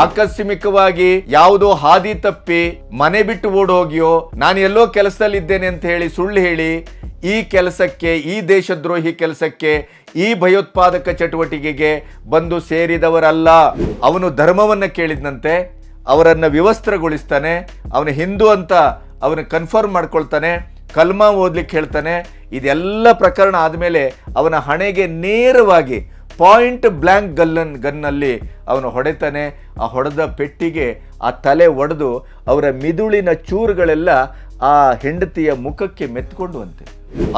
ಆಕಸ್ಮಿಕವಾಗಿ ಯಾವುದೋ ಹಾದಿ ತಪ್ಪಿ ಮನೆ ಬಿಟ್ಟು ಓಡೋಗಿಯೋ, ನಾನು ಎಲ್ಲೋ ಕೆಲಸದಲ್ಲಿದ್ದೇನೆ ಅಂತ ಹೇಳಿ ಸುಳ್ಳು ಹೇಳಿ, ಈ ಕೆಲಸಕ್ಕೆ, ಈ ದೇಶದ್ರೋಹಿ ಕೆಲಸಕ್ಕೆ, ಈ ಭಯೋತ್ಪಾದಕ ಚಟುವಟಿಕೆಗೆ ಬಂದು ಸೇರಿದವರಲ್ಲ. ಅವನು ಧರ್ಮವನ್ನ ಕೇಳಿದಂತೆ ಅವರನ್ನ ವಿವಸ್ತ್ರಗೊಳಿಸ್ತಾನೆ, ಅವನು ಹಿಂದೂ ಅಂತ ಅವನು ಕನ್ಫರ್ಮ್ ಮಾಡ್ಕೊಳ್ತಾನೆ, ಕಲ್ಮಾ ಓದ್ಲಿಕ್ಕೆ ಹೇಳ್ತಾನೆ, ಇದೆಲ್ಲ ಪ್ರಕರಣ ಆದಮೇಲೆ ಅವನ ಹಣೆಗೆ ನೇರವಾಗಿ ಪಾಯಿಂಟ್ ಬ್ಲ್ಯಾಂಕ್ ಗಲ್ಲನ್ ಗನ್ನಲ್ಲಿ ಅವನು ಹೊಡೆತಾನೆ. ಆ ಹೊಡೆದ ಪೆಟ್ಟಿಗೆ, ಆ ತಲೆ ಒಡೆದು ಅವರ ಮಿದುಳಿನ ಚೂರುಗಳೆಲ್ಲ ಆ ಹೆಂಡತಿಯ ಮುಖಕ್ಕೆ ಮೆತ್ಕೊಂಡುವಂತೆ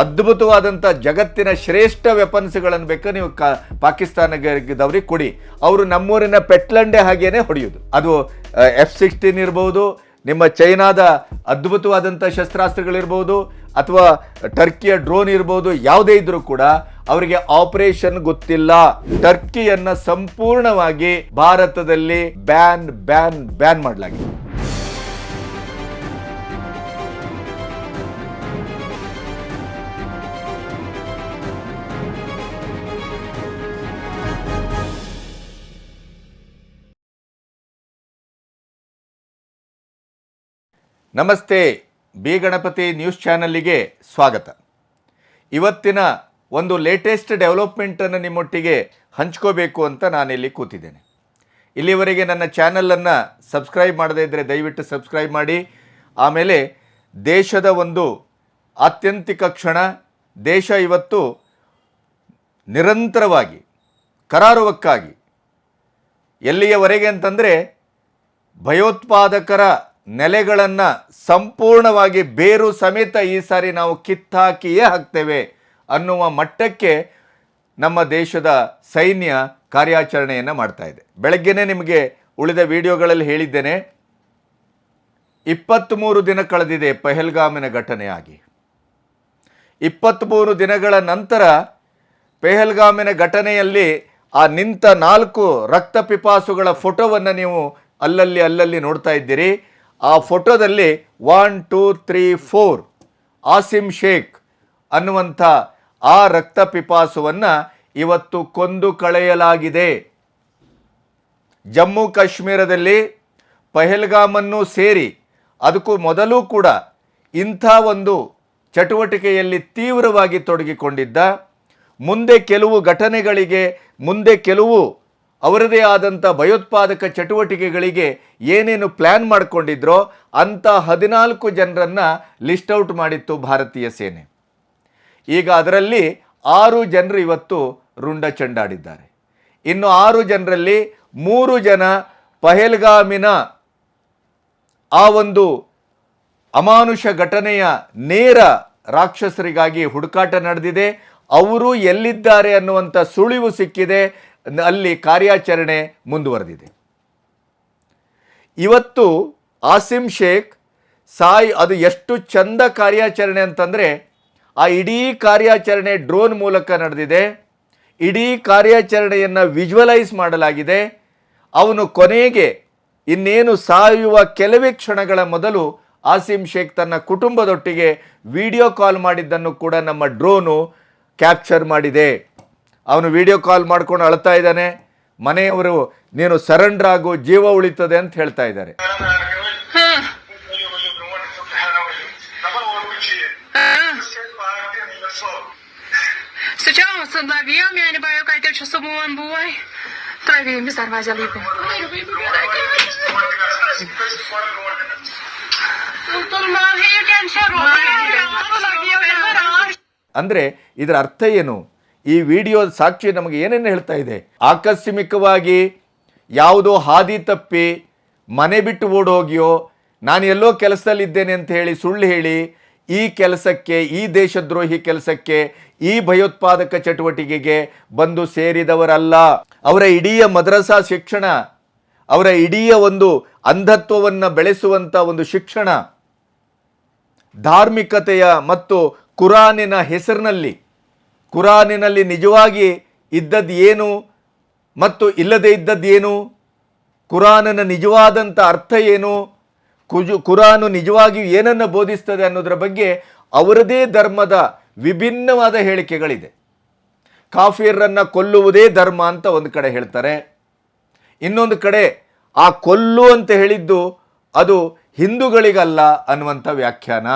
ಅದ್ಭುತವಾದಂಥ ಜಗತ್ತಿನ ಶ್ರೇಷ್ಠ ವೆಪನ್ಸ್ಗಳನ್ನು ಬೇಕಾ ನೀವು ಕಾ ಪಾಕಿಸ್ತಾನದವ್ರಿಗೆ ಕೊಡಿ. ಅವರು ನಮ್ಮೂರಿನ ಪೆಟ್ಲಂಡೆ ಹಾಗೇನೆ ಹೊಡೆಯೋದು ಅದು ಎಫ್ ಸಿಕ್ಸ್ಟೀನ್ ಇರ್ಬೋದು, ನಿಮ್ಮ ಚೈನಾದ ಅದ್ಭುತವಾದಂಥ ಶಸ್ತ್ರಾಸ್ತ್ರಗಳಿರ್ಬೋದು, ಅಥವಾ ಟರ್ಕಿಯ ಡ್ರೋನ್ ಇರ್ಬೋದು, ಯಾವುದೇ ಇದ್ರೂ ಕೂಡ ಅವರಿಗೆ ಆಪರೇಷನ್ ಗೊತ್ತಿಲ್ಲ. ಟರ್ಕಿಯನ್ನ ಸಂಪೂರ್ಣವಾಗಿ ಭಾರತದಲ್ಲಿ ಬ್ಯಾನ್ ಬ್ಯಾನ್ ಬ್ಯಾನ್ ಮಾಡಲಾಗಿದೆ. ನಮಸ್ತೆ. ಬಿ ಗಣಪತಿ ನ್ಯೂಸ್ ಚಾನಲ್ಲಿಗೆ ಸ್ವಾಗತ. ಇವತ್ತಿನ ಒಂದು ಲೇಟೆಸ್ಟ್ ಡೆವಲಪ್ಮೆಂಟನ್ನು ನಿಮ್ಮೊಟ್ಟಿಗೆ ಹಂಚ್ಕೋಬೇಕು ಅಂತ ನಾನಿಲ್ಲಿ ಕೂತಿದ್ದೇನೆ. ಇಲ್ಲಿವರೆಗೆ ನನ್ನ ಚಾನಲನ್ನು ಸಬ್ಸ್ಕ್ರೈಬ್ ಮಾಡದೇ ಇದ್ದರೆ ದಯವಿಟ್ಟು ಸಬ್ಸ್ಕ್ರೈಬ್ ಮಾಡಿ. ಆಮೇಲೆ ದೇಶದ ಒಂದು ಆತ್ಯಂತಿಕ ಕ್ಷಣ, ದೇಶ ಇವತ್ತು ನಿರಂತರವಾಗಿ, ಕರಾರುವಕ್ಕಾಗಿ, ಎಲ್ಲಿಯವರೆಗೆ ಅಂತಂದರೆ ಭಯೋತ್ಪಾದಕರ ನೆಲೆಗಳನ್ನು ಸಂಪೂರ್ಣವಾಗಿ ಬೇರು ಸಮೇತ ಈ ಸಾರಿ ನಾವು ಕಿತ್ತಾಕಿಯೇ ಹಾಕ್ತೇವೆ. ಅನ್ನುವ ಮಟ್ಟಕ್ಕೆ ನಮ್ಮ ದೇಶದ ಸೈನ್ಯ ಕಾರ್ಯಾಚರಣೆಯನ್ನು ಮಾಡ್ತಾ ಇದೆ. ಬೆಳಗ್ಗೆನೇ ನಿಮಗೆ ಉಳಿದ ವಿಡಿಯೋಗಳಲ್ಲಿ ಹೇಳಿದ್ದೇನೆ. ಇಪ್ಪತ್ತ್ಮೂರು ದಿನ ಕಳೆದಿದೆ ಪೆಹಲ್ಗಾಮಿನ ಘಟನೆಯಾಗಿ. ಇಪ್ಪತ್ತ್ಮೂರು ದಿನಗಳ ನಂತರ ಪೆಹಲ್ಗಾಮಿನ ಘಟನೆಯಲ್ಲಿ ಆ ನಿಂತ ನಾಲ್ಕು ರಕ್ತ ಪಿಪಾಸುಗಳ ಫೋಟೋವನ್ನು ನೀವು ಅಲ್ಲಲ್ಲಿ ಅಲ್ಲಲ್ಲಿ ನೋಡ್ತಾ ಇದ್ದೀರಿ. ಆ ಫೋಟೋದಲ್ಲಿ one two three four Asim Sheikh ಅನ್ನುವಂಥ ಆ ರಕ್ತ ಪಿಪಾಸುವನ್ನು ಇವತ್ತು ಕೊಂದು ಕಳೆಯಲಾಗಿದೆ. ಜಮ್ಮು ಕಾಶ್ಮೀರದಲ್ಲಿ ಪಹೆಲ್ಗಾಮನ್ನು ಸೇರಿ ಅದಕ್ಕೂ ಮೊದಲು ಕೂಡ ಇಂಥ ಒಂದು ಚಟುವಟಿಕೆಯಲ್ಲಿ ತೀವ್ರವಾಗಿ ತೊಡಗಿಕೊಂಡಿದ್ದ, ಮುಂದೆ ಕೆಲವು ಘಟನೆಗಳಿಗೆ, ಮುಂದೆ ಕೆಲವು ಅವರದೇ ಆದಂಥ ಭಯೋತ್ಪಾದಕ ಚಟುವಟಿಕೆಗಳಿಗೆ ಏನೇನು ಪ್ಲ್ಯಾನ್ ಮಾಡಿಕೊಂಡಿದ್ರೋ ಅಂಥ ಹದಿನಾಲ್ಕು ಜನರನ್ನು ಲಿಸ್ಟ್ ಔಟ್ ಮಾಡಿತ್ತು ಭಾರತೀಯ ಸೇನೆ. ಈಗ ಅದರಲ್ಲಿ ಆರು ಜನರು ಇವತ್ತು ರುಂಡ ಚೆಂಡಾಡಿದ್ದಾರೆ. ಇನ್ನು ಆರು ಜನರಲ್ಲಿ ಮೂರು ಜನ ಪಹಲ್ಗಾಮಿನ ಆ ಒಂದು ಅಮಾನುಷ ಘಟನೆಯ ನೇರ ರಾಕ್ಷಸರಿಗಾಗಿ ಹುಡುಕಾಟ ನಡೆದಿದೆ. ಅವರು ಎಲ್ಲಿದ್ದಾರೆ ಅನ್ನುವಂಥ ಸುಳಿವು ಸಿಕ್ಕಿದೆ. ಅಲ್ಲಿ ಕಾರ್ಯಾಚರಣೆ ಮುಂದುವರೆದಿದೆ. ಇವತ್ತು ಆಸಿಮ್ ಶೇಖ್ ಸಾಯ್ ಅದು ಎಷ್ಟು ಚಂದ ಕಾರ್ಯಾಚರಣೆ ಅಂತಂದರೆ ಆ ಇಡೀ ಕಾರ್ಯಾಚರಣೆ ಡ್ರೋನ್ ಮೂಲಕ ನಡೆದಿದೆ. ಇಡೀ ಕಾರ್ಯಾಚರಣೆಯನ್ನು ವಿಜುವಲೈಸ್ ಮಾಡಲಾಗಿದೆ. ಅವನು ಕೊನೆಗೆ ಇನ್ನೇನು ಸಾಯುವ ಕೆಲವೇ ಕ್ಷಣಗಳ ಮೊದಲು ಆಸಿಮ್ ಶೇಖ್ ತನ್ನ ಕುಟುಂಬದೊಟ್ಟಿಗೆ ವಿಡಿಯೋ ಕಾಲ್ ಮಾಡಿದ್ದನ್ನು ಕೂಡ ನಮ್ಮ ಡ್ರೋನು ಕ್ಯಾಪ್ಚರ್ ಮಾಡಿದೆ. ಅವನು ವಿಡಿಯೋ ಕಾಲ್ ಮಾಡ್ಕೊಂಡು ಅಳ್ತಾ ಇದ್ದಾನೆ. ಮನೆಯವರು, ನೀನು ಸರೆಂಡರ್ ಆಗು, ಜೀವ ಉಳಿತದೆ ಅಂತ ಹೇಳ್ತಾ ಇದ್ದಾರೆ. Sesleniyorum yani bayağı kayıtlar çosu bulan bu ay. Traviye mi ಅಂದ್ರೆ ಇದರ ಅರ್ಥ ಏನು ಈ ವಿಡಿಯೋ ಸಾಕ್ಷಿ ನಮಗೆ ಏನೇನು ಹೇಳ್ತಾ ಇದೆ ಆಕಸ್ಮಿಕವಾಗಿ ಯಾವುದೋ ಹಾದಿ ತಪ್ಪಿ ಮನೆ ಬಿಟ್ಟು ಓಡೋಗ್ಯೋ, ನಾನು ಎಲ್ಲೋ ಕೆಲಸದಲ್ಲಿದ್ದೇನೆ ಅಂತ ಹೇಳಿ ಸುಳ್ಳು ಹೇಳಿ ಈ ಕೆಲಸಕ್ಕೆ, ಈ ದೇಶದ್ರೋಹಿ ಕೆಲಸಕ್ಕೆ, ಈ ಭಯೋತ್ಪಾದಕ ಚಟುವಟಿಕೆಗೆ ಬಂದು ಸೇರಿದವರಲ್ಲ. ಅವರ ಇಡೀ ಮದ್ರಸಾ ಶಿಕ್ಷಣ, ಅವರ ಇಡೀ ಒಂದು ಅಂಧತ್ವವನ್ನು ಬೆಳೆಸುವಂಥ ಒಂದು ಶಿಕ್ಷಣ ಧಾರ್ಮಿಕತೆಯ ಮತ್ತು ಕುರಾನಿನ ಹೆಸರಿನಲ್ಲಿ, ಕುರಾನಿನಲ್ಲಿ ನಿಜವಾಗಿ ಇದ್ದದ್ದು ಏನು ಮತ್ತು ಇಲ್ಲದೇ ಇದ್ದದ್ದು ಏನು, ಕುರಾನನ ನಿಜವಾದಂಥ ಅರ್ಥ ಏನು ಕುಜು ಕುರಾನು ನಿಜವಾಗಿಯೂ ಏನನ್ನು ಬೋಧಿಸ್ತದೆ ಅನ್ನೋದರ ಬಗ್ಗೆ ಅವರದೇ ಧರ್ಮದ ವಿಭಿನ್ನವಾದ ಹೇಳಿಕೆಗಳಿದೆ. ಕಾಫಿರನ್ನು ಕೊಲ್ಲುವುದೇ ಧರ್ಮ ಅಂತ ಒಂದು ಕಡೆ ಹೇಳ್ತಾರೆ. ಇನ್ನೊಂದು ಕಡೆ ಆ ಕೊಲ್ಲು ಅಂತ ಹೇಳಿದ್ದು ಅದು ಹಿಂದೂಗಳಿಗಲ್ಲ ಅನ್ನುವಂಥ ವ್ಯಾಖ್ಯಾನ.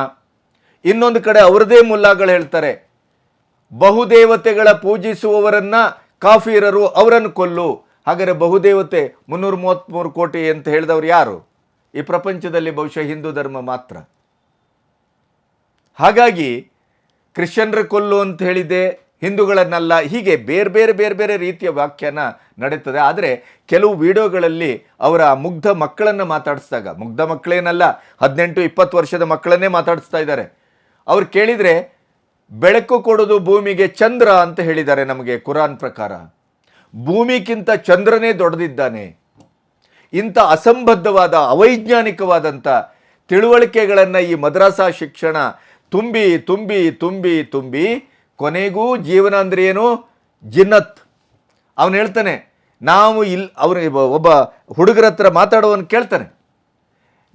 ಇನ್ನೊಂದು ಕಡೆ ಅವರದೇ ಮುಲ್ಲಾಗಳು ಹೇಳ್ತಾರೆ, ಬಹುದೇವತೆಗಳ ಪೂಜಿಸುವವರನ್ನ ಕಾಫೀರರು ಅವರನ್ನು ಕೊಲ್ಲು. ಹಾಗಾದರೆ ಬಹುದೇವತೆ ಮುನ್ನೂರ ಮೂವತ್ತ್ಮೂರು ಕೋಟಿ ಅಂತ ಹೇಳಿದವರು ಯಾರು? ಈ ಪ್ರಪಂಚದಲ್ಲಿ ಬಹುಶಃ ಹಿಂದೂ ಧರ್ಮ ಮಾತ್ರ. ಹಾಗಾಗಿ ಕ್ರಿಶ್ಚಿಯನ್ರ ಕೊಲ್ಲು ಅಂತ ಹೇಳಿದೆ ಹಿಂದೂಗಳನ್ನಲ್ಲ, ಹೀಗೆ ಬೇರೆ ಬೇರೆ ಬೇರೆ ಬೇರೆ ರೀತಿಯ ವ್ಯಾಖ್ಯಾನ ನಡೀತದೆ. ಆದರೆ ಕೆಲವು ವಿಡಿಯೋಗಳಲ್ಲಿ ಅವರ ಮುಗ್ಧ ಮಕ್ಕಳನ್ನು ಮಾತಾಡಿಸಿದಾಗ, ಮುಗ್ಧ ಮಕ್ಕಳೇನಲ್ಲ, ಹದಿನೆಂಟು ಇಪ್ಪತ್ತು ವರ್ಷದ ಮಕ್ಕಳನ್ನೇ ಮಾತಾಡಿಸ್ತಾ ಇದ್ದಾರೆ. ಅವ್ರು ಕೇಳಿದರೆ, ಬೆಳಕು ಕೊಡೋದು ಭೂಮಿಗೆ ಚಂದ್ರ ಅಂತ ಹೇಳಿದ್ದಾರೆ ನಮಗೆ ಕುರಾನ್ ಪ್ರಕಾರ. ಭೂಮಿಗಿಂತ ಚಂದ್ರನೇ ದೊಡ್ಡದಿದ್ದಾನೆ. ಇಂಥ ಅಸಂಬದ್ಧವಾದ, ಅವೈಜ್ಞಾನಿಕವಾದಂಥ ತಿಳುವಳಿಕೆಗಳನ್ನು ಈ ಮದ್ರಾಸಾ ಶಿಕ್ಷಣ ತುಂಬಿ ತುಂಬಿ ತುಂಬಿ ತುಂಬಿ ಕೊನೆಗೂ ಜೀವನ ಅಂದರೆ ಏನು? ಜಿನ್ನತ್. ಅವನು ಹೇಳ್ತಾನೆ, ನಾವು ಇಲ್ಲಿ ಅವನು ಒಬ್ಬ ಹುಡುಗರ ಹತ್ರ ಮಾತಾಡುವವನು ಕೇಳ್ತಾನೆ,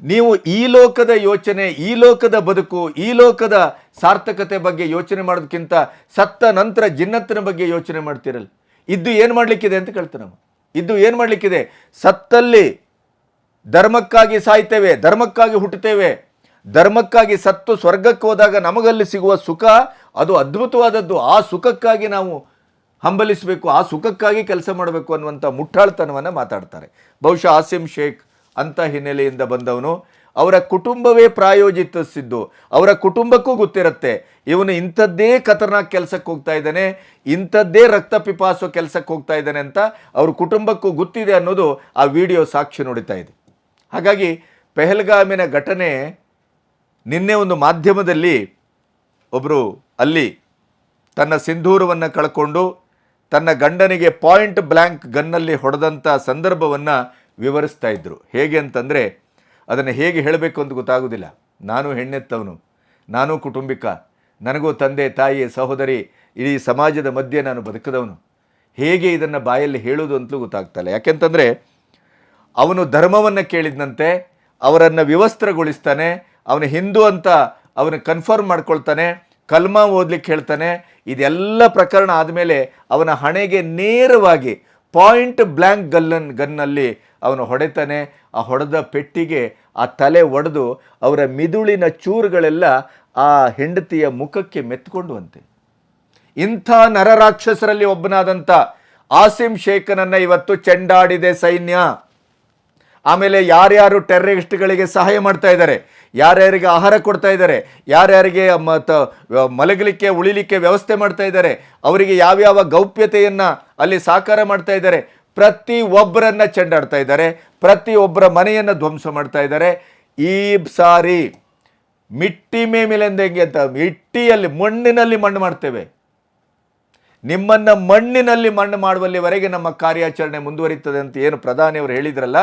ನೀವು ಈ ಲೋಕದ ಯೋಚನೆ, ಈ ಲೋಕದ ಬದುಕು, ಈ ಲೋಕದ ಸಾರ್ಥಕತೆ ಬಗ್ಗೆ ಯೋಚನೆ ಮಾಡೋದಕ್ಕಿಂತ ಸತ್ತ ನಂತರ ಜಿನ್ನತ್ತಿನ ಬಗ್ಗೆ ಯೋಚನೆ ಮಾಡ್ತಿರಲ್ಲ, ಇದ್ದು ಏನು ಮಾಡಲಿಕ್ಕಿದೆ? ಅಂತ ಕೇಳ್ತಾನೆ ನಾವು ಇದ್ದು ಏನು ಮಾಡಲಿಕ್ಕಿದೆ? ಸತ್ತಲ್ಲಿ ಧರ್ಮಕ್ಕಾಗಿ ಸಾಯ್ತೇವೆ, ಧರ್ಮಕ್ಕಾಗಿ ಹುಟ್ಟುತ್ತೇವೆ. ಧರ್ಮಕ್ಕಾಗಿ ಸತ್ತು ಸ್ವರ್ಗಕ್ಕೆ ಹೋದಾಗ ನಮಗಲ್ಲಿ ಸಿಗುವ ಸುಖ ಅದು ಅದ್ಭುತವಾದದ್ದು. ಆ ಸುಖಕ್ಕಾಗಿ ನಾವು ಹಂಬಲಿಸಬೇಕು, ಆ ಸುಖಕ್ಕಾಗಿ ಕೆಲಸ ಮಾಡಬೇಕು ಅನ್ನುವಂಥ ಮುಟ್ಟಾಳ್ತನವನ್ನು ಮಾತಾಡ್ತಾರೆ. ಬಹುಶಃ ಆಸಿಮ್ ಶೇಖ್ ಅಂತ ಹಿನ್ನೆಲೆಯಿಂದ ಬಂದವನು. ಅವರ ಕುಟುಂಬವೇ ಪ್ರಾಯೋಜಿತಿಸಿದ್ದು, ಅವರ ಕುಟುಂಬಕ್ಕೂ ಗೊತ್ತಿರುತ್ತೆ, ಇವನು ಇಂಥದ್ದೇ ಖತರ್ನಾಕ್ ಕೆಲಸಕ್ಕೆ ಹೋಗ್ತಾ ಇದ್ದಾನೆ, ಇಂಥದ್ದೇ ರಕ್ತ ಪಿಪಾಸೋ ಕೆಲಸಕ್ಕೆ ಹೋಗ್ತಾ ಇದ್ದಾನೆ ಅಂತ ಅವ್ರ ಕುಟುಂಬಕ್ಕೂ ಗೊತ್ತಿದೆ ಅನ್ನೋದು ಆ ವಿಡಿಯೋ ಸಾಕ್ಷಿ ನುಡಿತಾ ಇದೆ. ಹಾಗಾಗಿ ಪೆಹಲ್ಗಾಮಿನ ಘಟನೆ ನಿನ್ನೆ ಒಂದು ಮಾಧ್ಯಮದಲ್ಲಿ ಒಬ್ಬರು ಅಲ್ಲಿ ತನ್ನ ಸಿಂಧೂರವನ್ನು ಕಳ್ಕೊಂಡು ತನ್ನ ಗಂಡನಿಗೆ ಪಾಯಿಂಟ್ ಬ್ಲ್ಯಾಂಕ್ ಗನ್ನಲ್ಲಿ ಹೊಡೆದಂಥ ಸಂದರ್ಭವನ್ನು ವಿವರಿಸ್ತಾ ಇದ್ದರು ಹೇಗೆ ಅಂತಂದರೆ ಅದನ್ನು ಹೇಗೆ ಹೇಳಬೇಕು ಅಂತ ಗೊತ್ತಾಗೋದಿಲ್ಲ ನಾನು ಹೆಣ್ಣೆತ್ತವನು, ನಾನು ಕುಟುಂಬಿಕ, ನನಗೂ ತಂದೆ ತಾಯಿ ಸಹೋದರಿ, ಇಡೀ ಸಮಾಜದ ಮಧ್ಯೆ ನಾನು ಬದುಕದವನು. ಹೇಗೆ ಇದನ್ನು ಬಾಯಲ್ಲಿ ಹೇಳೋದು ಅಂತಲೂ ಗೊತ್ತಾಗ್ತಲ್ಲ. ಯಾಕೆಂತಂದರೆ, ಅವನು ಧರ್ಮವನ್ನು ಕೇಳಿದಂತೆ ಅವರನ್ನು ವಿವಸ್ತ್ರಗೊಳಿಸ್ತಾನೆ, ಅವನು ಹಿಂದೂ ಅಂತ ಅವನು ಕನ್ಫರ್ಮ್ ಮಾಡ್ಕೊಳ್ತಾನೆ, ಕಲ್ಮ ಓದ್ಲಿಕ್ಕೆ ಹೇಳ್ತಾನೆ, ಇದೆಲ್ಲ ಪ್ರಕರಣ ಆದಮೇಲೆ ಅವನ ಹಣೆಗೆ ನೇರವಾಗಿ ಪಾಯಿಂಟ್ ಬ್ಲ್ಯಾಂಕ್ ಗಲ್ಲನ್, ಗನ್ನಲ್ಲಿ ಅವನು ಹೊಡೆತಾನೆ. ಆ ಹೊಡೆದ ಪೆಟ್ಟಿಗೆ, ಆ ತಲೆ ಒಡೆದು ಅವರ ಮಿದುಳಿನ ಚೂರುಗಳೆಲ್ಲ ಆ ಹೆಂಡತಿಯ ಮುಖಕ್ಕೆ ಮೆತ್ಕೊಂಡುವಂತೆ. ಇಂಥ ನರರಾಕ್ಷಸರಲ್ಲಿ ಒಬ್ಬನಾದಂಥ ಆಸಿಮ್ ಶೇಖನನ್ನು ಇವತ್ತು ಚೆಂಡಾಡಿದೆ ಸೈನ್ಯ. ಆಮೇಲೆ ಯಾರ್ಯಾರು ಟೆರರಿಸ್ಟ್ಗಳಿಗೆ ಸಹಾಯ ಮಾಡ್ತಾ ಇದ್ದಾರೆ? ಯಾರ್ಯಾರಿಗೆ ಆಹಾರ ಕೊಡ್ತಾ ಇದ್ದಾರೆ, ಯಾರ್ಯಾರಿಗೆ ಮತ್ತು ಮಲಗಲಿಕ್ಕೆ, ಉಳಿಲಿಕ್ಕೆ ವ್ಯವಸ್ಥೆ ಮಾಡ್ತಾ ಇದ್ದಾರೆ, ಅವರಿಗೆ ಯಾವ್ಯಾವ ಗೌಪ್ಯತೆಯನ್ನು ಅಲ್ಲಿ ಸಾಕಾರ ಮಾಡ್ತಾ ಇದ್ದಾರೆ, ಪ್ರತಿ ಒಬ್ಬರನ್ನು ಚೆಂಡಾಡ್ತಾ ಇದ್ದಾರೆ, ಪ್ರತಿ ಒಬ್ಬರ ಮನೆಯನ್ನು ಧ್ವಂಸ ಮಾಡ್ತಾ ಇದ್ದಾರೆ. ಈ ಸಾರಿ ಮಿಟ್ಟಿ ಮೇ ಹೆಂಗೆ ಅಂತ, ಮಿಟ್ಟಿಯಲ್ಲಿ, ಮಣ್ಣಿನಲ್ಲಿ ಮಣ್ಣು ಮಾಡ್ತೇವೆ. ನಿಮ್ಮನ್ನು ಮಣ್ಣಿನಲ್ಲಿ ಮಣ್ಣು ಮಾಡುವಲ್ಲಿವರೆಗೆ ನಮ್ಮ ಕಾರ್ಯಾಚರಣೆ ಮುಂದುವರಿತದೆ ಅಂತ ಏನು ಪ್ರಧಾನಿಯವರು ಹೇಳಿದ್ರಲ್ಲ,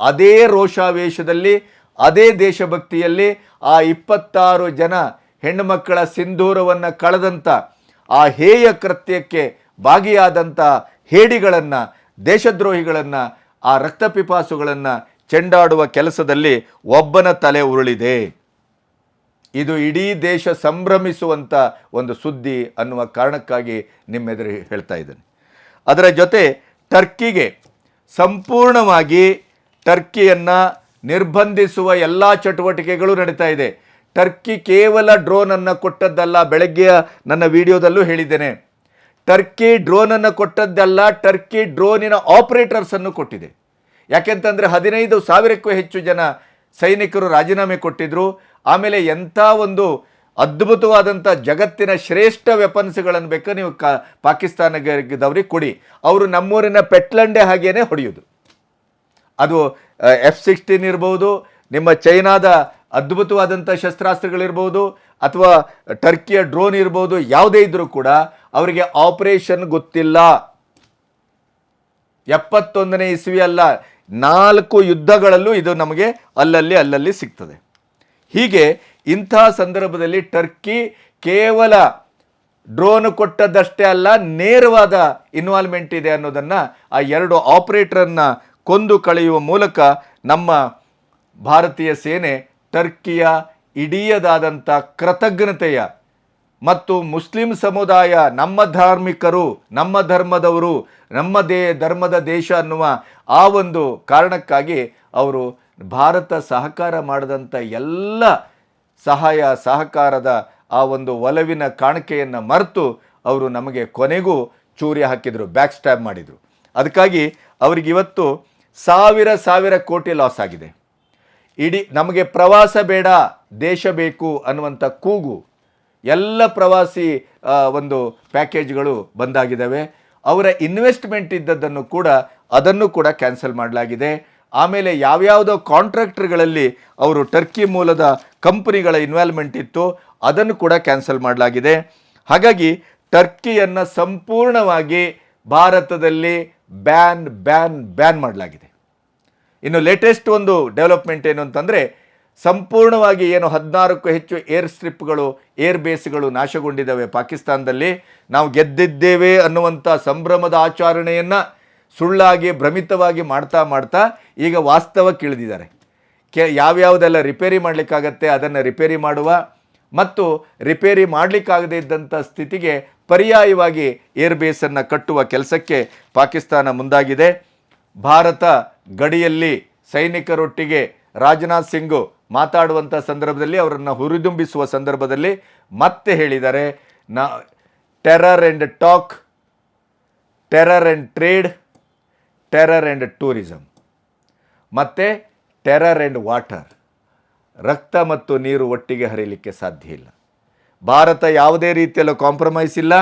ಅದೇ ರೋಷಾವೇಶದಲ್ಲಿ ಅದೇ ದೇಶಭಕ್ತಿಯಲ್ಲಿ ಆ ಇಪ್ಪತ್ತಾರು ಜನ ಹೆಣ್ಣುಮಕ್ಕಳ ಸಿಂಧೂರವನ್ನು ಕಳೆದಂಥ ಆ ಹೇಯ ಕೃತ್ಯಕ್ಕೆ ಭಾಗಿಯಾದಂಥ ಹೇಡಿಗಳನ್ನು, ದೇಶದ್ರೋಹಿಗಳನ್ನು, ಆ ರಕ್ತಪಿಪಾಸುಗಳನ್ನು ಚೆಂಡಾಡುವ ಕೆಲಸದಲ್ಲಿ ಒಬ್ಬನ ತಲೆ ಉರುಳಿದೆ. ಇದು ಇಡೀ ದೇಶ ಸಂಭ್ರಮಿಸುವಂಥ ಒಂದು ಸುದ್ದಿ ಅನ್ನುವ ಕಾರಣಕ್ಕಾಗಿ ನಿಮ್ಮೆದುರು ಹೇಳ್ತಾ ಇದ್ದೇನೆ. ಅದರ ಜೊತೆ ಟರ್ಕಿಗೆ ಸಂಪೂರ್ಣವಾಗಿ ಟರ್ಕಿಯನ್ನು ನಿರ್ಬಂಧಿಸುವ ಎಲ್ಲ ಚಟುವಟಿಕೆಗಳು ನಡೀತಾ ಇದೆ. ಟರ್ಕಿ ಕೇವಲ ಡ್ರೋನನ್ನು ಕೊಟ್ಟದ್ದಲ್ಲ ಬೆಳಗ್ಗೆಯ ನನ್ನ ವಿಡಿಯೋದಲ್ಲೂ ಹೇಳಿದ್ದೇನೆ. ಟರ್ಕಿ ಡ್ರೋನನ್ನು ಕೊಟ್ಟದ್ದಲ್ಲ, ಟರ್ಕಿ ಡ್ರೋನಿನ ಆಪರೇಟರ್ಸನ್ನು ಕೊಟ್ಟಿದೆ. ಯಾಕೆಂತಂದರೆ ಹದಿನೈದು ಸಾವಿರಕ್ಕೂ ಹೆಚ್ಚು ಜನ ಸೈನಿಕರು ರಾಜೀನಾಮೆ ಕೊಟ್ಟಿದ್ರು. ಆಮೇಲೆ ಎಂಥ ಒಂದು ಅದ್ಭುತವಾದಂಥ ಜಗತ್ತಿನ ಶ್ರೇಷ್ಠ ವೆಪನ್ಸ್ಗಳನ್ನು ಬೇಕಾ ನೀವು ಕಾ ಪಾಕಿಸ್ತಾನದವ್ರಿಗೆ ಕೊಡಿ. ಅವರು ನಮ್ಮೂರಿನ ಪೆಟ್ಲಂಡೆ ಹಾಗೇನೆ ಹೊಡೆಯೋದು. ಅದು ಎಫ್ ಸಿಕ್ಸ್ಟೀನ್ ಇರ್ಬೋದು, ನಿಮ್ಮ ಚೈನಾದ ಅದ್ಭುತವಾದಂಥ ಶಸ್ತ್ರಾಸ್ತ್ರಗಳಿರ್ಬೋದು, ಅಥವಾ ಟರ್ಕಿಯ ಡ್ರೋನ್ ಇರ್ಬೋದು, ಯಾವುದೇ ಇದ್ರೂ ಕೂಡ ಅವರಿಗೆ ಆಪರೇಷನ್ ಗೊತ್ತಿಲ್ಲ. ಎಪ್ಪತ್ತೊಂದನೇ ಇಸ್ವಿ ಅಲ್ಲ, ನಾಲ್ಕು ಯುದ್ಧಗಳಲ್ಲೂ ಇದು ನಮಗೆ ಅಲ್ಲಲ್ಲಿ ಅಲ್ಲಲ್ಲಿ ಸಿಗ್ತದೆ. ಹೀಗೆ ಇಂಥ ಸಂದರ್ಭದಲ್ಲಿ ಟರ್ಕಿ ಕೇವಲ ಡ್ರೋನ್ ಕೊಟ್ಟದ್ದಷ್ಟೇ ಅಲ್ಲ, ನೇರವಾದ ಇನ್ವಾಲ್ವ್ಮೆಂಟ್ ಇದೆ ಅನ್ನೋದನ್ನು ಆ ಎರಡು ಆಪರೇಟರನ್ನು ಕೊಂದು ಕಳೆಯುವ ಮೂಲಕ ನಮ್ಮ ಭಾರತೀಯ ಸೇನೆ ಟರ್ಕಿಯ ಇಡೀಯದಾದಂಥ ಕೃತಜ್ಞತೆಯ ಮತ್ತು ಮುಸ್ಲಿಂ ಸಮುದಾಯ ನಮ್ಮ ಧಾರ್ಮಿಕರು, ನಮ್ಮ ಧರ್ಮದವರು, ನಮ್ಮ ದೇ, ಧರ್ಮದ ದೇಶ ಅನ್ನುವ ಆ ಒಂದು ಕಾರಣಕ್ಕಾಗಿ ಅವರು ಭಾರತ ಸಹಕಾರ ಮಾಡಿದಂಥ ಎಲ್ಲ ಸಹಾಯ, ಸಹಕಾರದ ಆ ಒಂದು ಒಲವಿನ ಕಾಣಿಕೆಯನ್ನು ಮರೆತು ಅವರು ನಮಗೆ ಕೊನೆಗೂ ಚೂರಿ ಹಾಕಿದರು ಬ್ಯಾಕ್ ಸ್ಟ್ಯಾಬ್ ಮಾಡಿದರು. ಅದಕ್ಕಾಗಿ ಅವ್ರಿಗೆ ಇವತ್ತು ಸಾವಿರ ಸಾವಿರ ಕೋಟಿ ಲಾಸ್ ಆಗಿದೆ. ಇಡೀ ನಮಗೆ ಪ್ರವಾಸ ಬೇಡ, ದೇಶ ಬೇಕು ಅನ್ನುವಂಥ ಕೂಗು ಎಲ್ಲ ಪ್ರವಾಸಿ ಒಂದು ಪ್ಯಾಕೇಜ್ಗಳು ಬಂದಾಗಿದ್ದಾವೆ. ಅವರ ಇನ್ವೆಸ್ಟ್ಮೆಂಟ್ ಇದ್ದದ್ದನ್ನು ಕೂಡ ಅದನ್ನು ಕೂಡ ಕ್ಯಾನ್ಸಲ್ ಮಾಡಲಾಗಿದೆ. ಆಮೇಲೆ ಯಾವ್ಯಾವುದೋ ಕಾಂಟ್ರಾಕ್ಟ್ರ್ಗಳಲ್ಲಿ ಅವರು ಟರ್ಕಿ ಮೂಲದ ಕಂಪನಿಗಳ ಇನ್ವಾಲ್ವ್ಮೆಂಟ್ ಇತ್ತು, ಅದನ್ನು ಕೂಡ ಕ್ಯಾನ್ಸಲ್ ಮಾಡಲಾಗಿದೆ. ಹಾಗಾಗಿ ಟರ್ಕಿಯನ್ನು ಸಂಪೂರ್ಣವಾಗಿ ಭಾರತದಲ್ಲಿ ಬ್ಯಾನ್ ಬ್ಯಾನ್ ಬ್ಯಾನ್ ಮಾಡಲಾಗಿದೆ. ಇನ್ನು ಲೇಟೆಸ್ಟ್ ಒಂದು ಡೆವಲಪ್ಮೆಂಟ್ ಏನು ಅಂತಂದರೆ, ಸಂಪೂರ್ಣವಾಗಿ ಏನು ಹದಿನಾರಕ್ಕೂ ಹೆಚ್ಚು ಏರ್ ಸ್ಟ್ರಿಪ್ಗಳು ಏರ್ ಬೇಸ್ಗಳು ನಾಶಗೊಂಡಿದ್ದಾವೆ ಪಾಕಿಸ್ತಾನದಲ್ಲಿ. ನಾವು ಗೆದ್ದಿದ್ದೇವೆ ಅನ್ನುವಂಥ ಸಂಭ್ರಮದ ಆಚರಣೆಯನ್ನು ಸುಳ್ಳಾಗಿ, ಭ್ರಮಿತವಾಗಿ ಮಾಡ್ತಾ ಮಾಡ್ತಾ ಈಗ ವಾಸ್ತವಕ್ಕೆ ಇಳಿದಿದ್ದಾರೆ. ಕೆ, ಯಾವ್ಯಾವುದೆಲ್ಲ ರಿಪೇರಿ ಮಾಡಲಿಕ್ಕಾಗತ್ತೆ ಅದನ್ನು ರಿಪೇರಿ ಮಾಡುವ ಮತ್ತು ರಿಪೇರಿ ಮಾಡಲಿಕ್ಕಾಗದೇ ಇದ್ದಂಥ ಸ್ಥಿತಿಗೆ ಪರ್ಯಾಯವಾಗಿ ಏರ್ ಬೇಸನ್ನು ಕಟ್ಟುವ ಕೆಲಸಕ್ಕೆ ಪಾಕಿಸ್ತಾನ ಮುಂದಾಗಿದೆ. ಭಾರತ ಗಡಿಯಲ್ಲಿ ಸೈನಿಕರೊಟ್ಟಿಗೆ ರಾಜನಾಥ್ ಸಿಂಗು ಮಾತಾಡುವಂಥ ಸಂದರ್ಭದಲ್ಲಿ ಅವರನ್ನು ಹುರಿದುಂಬಿಸುವ ಸಂದರ್ಭದಲ್ಲಿ ಮತ್ತೆ ಹೇಳಿದ್ದಾರೆ. ನಾ, terror and talk, terror and trade, terror and tourism ಮತ್ತು ಟೆರರ್ ಆ್ಯಂಡ್ ವಾಟರ್. ರಕ್ತ ಮತ್ತು ನೀರು ಒಟ್ಟಿಗೆ ಹರಿಯಲಿಕ್ಕೆ ಸಾಧ್ಯ ಇಲ್ಲ. ಭಾರತ ಯಾವುದೇ ರೀತಿಯಲ್ಲೂ ಕಾಂಪ್ರಮೈಸ್ ಇಲ್ಲ.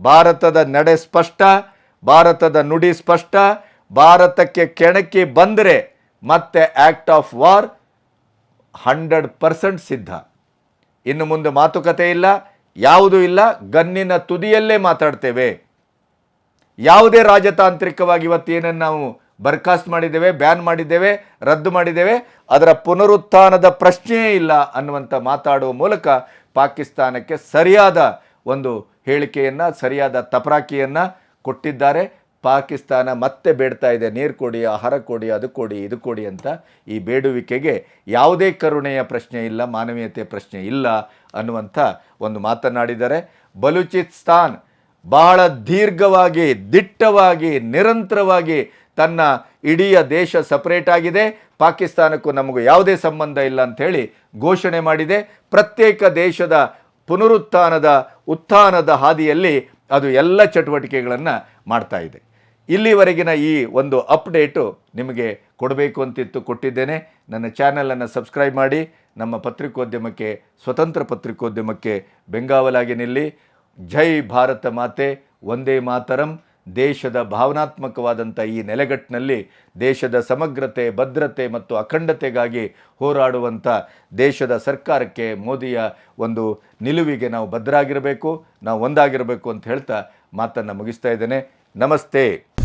ಭಾರತದ ನಡೆ ಸ್ಪಷ್ಟ, ಭಾರತದ ನುಡಿ ಸ್ಪಷ್ಟ, ಭಾರತಕ್ಕೆ ಕೆಣಕಿ ಬಂದರೆ ಮತ್ತೆ act of war hundred percent ಸಿದ್ಧ. ಇನ್ನು ಮುಂದೆ ಮಾತುಕತೆ ಇಲ್ಲ, ಯಾವುದೂ ಇಲ್ಲ, ಗನ್ನಿನ ತುದಿಯಲ್ಲೇ ಮಾತಾಡ್ತೇವೆ. ಯಾವುದೇ ರಾಜತಾಂತ್ರಿಕವಾಗಿ ಇವತ್ತು ಏನನ್ನು ನಾವು ಬರ್ಖಾಸ್ತ್ ಮಾಡಿದ್ದೇವೆ, ಬ್ಯಾನ್ ಮಾಡಿದ್ದೇವೆ, ರದ್ದು ಮಾಡಿದ್ದೇವೆ, ಅದರ ಪುನರುತ್ಥಾನದ ಪ್ರಶ್ನೆಯೇ ಇಲ್ಲ ಅನ್ನುವಂಥ ಮಾತಾಡುವ ಮೂಲಕ ಪಾಕಿಸ್ತಾನಕ್ಕೆ ಸರಿಯಾದ ಒಂದು ಹೇಳಿಕೆಯನ್ನು, ಸರಿಯಾದ ತಪರಾಕಿಯನ್ನು ಕೊಟ್ಟಿದ್ದಾರೆ. ಪಾಕಿಸ್ತಾನ ಮತ್ತೆ ಬೇಡ್ತಾ ಇದೆ. ನೀರು ಕೊಡಿ, ಆಹಾರ ಕೊಡಿ, ಅದು ಕೊಡಿ, ಇದು ಕೊಡಿ ಅಂತ ಈ ಬೇಡುವಿಕೆಗೆ ಯಾವುದೇ ಕರುಣೆಯ ಪ್ರಶ್ನೆ ಇಲ್ಲ, ಮಾನವೀಯತೆ ಪ್ರಶ್ನೆ ಇಲ್ಲ ಅನ್ನುವಂಥ ಒಂದು ಮಾತನಾಡಿದ್ದಾರೆ ಬಲೂಚಿಸ್ತಾನ್ ಬಹಳ ದೀರ್ಘವಾಗಿ, ದಿಟ್ಟವಾಗಿ, ನಿರಂತರವಾಗಿ ತನ್ನ ಇಡೀ ದೇಶ ಸಪರೇಟ್ ಆಗಿದೆ. ಪಾಕಿಸ್ತಾನಕ್ಕೂ ನಮಗೂ ಯಾವುದೇ ಸಂಬಂಧ ಇಲ್ಲ ಅಂಥೇಳಿ ಘೋಷಣೆ ಮಾಡಿದೆ. ಪ್ರತ್ಯೇಕ ದೇಶದ ಪುನರುತ್ಥಾನದ, ಉತ್ಥಾನದ ಹಾದಿಯಲ್ಲಿ ಅದು ಎಲ್ಲ ಚಟುವಟಿಕೆಗಳನ್ನು ಮಾಡ್ತಾ ಇದೆ. ಇಲ್ಲಿವರೆಗಿನ ಈ ಒಂದು ಅಪ್ಡೇಟು ನಿಮಗೆ ಕೊಡಬೇಕು ಅಂತಿತ್ತು, ಕೊಟ್ಟಿದ್ದೇನೆ. ನನ್ನ ಚಾನಲನ್ನು ಸಬ್ಸ್ಕ್ರೈಬ್ ಮಾಡಿ. ನಮ್ಮ ಪತ್ರಿಕೋದ್ಯಮಕ್ಕೆ, ಸ್ವತಂತ್ರ ಪತ್ರಿಕೋದ್ಯಮಕ್ಕೆ ಬೆಂಗಾವಲಾಗಿ ನಿಲ್ಲಿ. ಜೈ ಭಾರತ ಮಾತೆ ಒಂದೇ ಮಾತರಂ. ದೇಶದ ಭಾವನಾತ್ಮಕವಾದಂಥ ಈ ನೆಲೆಗಟ್ಟಿನಲ್ಲಿ ದೇಶದ ಸಮಗ್ರತೆ, ಭದ್ರತೆ ಮತ್ತು ಅಖಂಡತೆಗಾಗಿ ಹೋರಾಡುವಂಥ ದೇಶದ ಸರ್ಕಾರಕ್ಕೆ ಮೋದಿಯ ಒಂದು ನಿಲುವಿಗೆ ನಾವು ಭದ್ರಾಗಿರಬೇಕು, ನಾವು ಒಂದಾಗಿರಬೇಕು ಅಂತ ಹೇಳ್ತಾ ಮಾತನ್ನು ಮುಗಿಸ್ತಾ ಇದ್ದೇನೆ. ನಮಸ್ತೆ.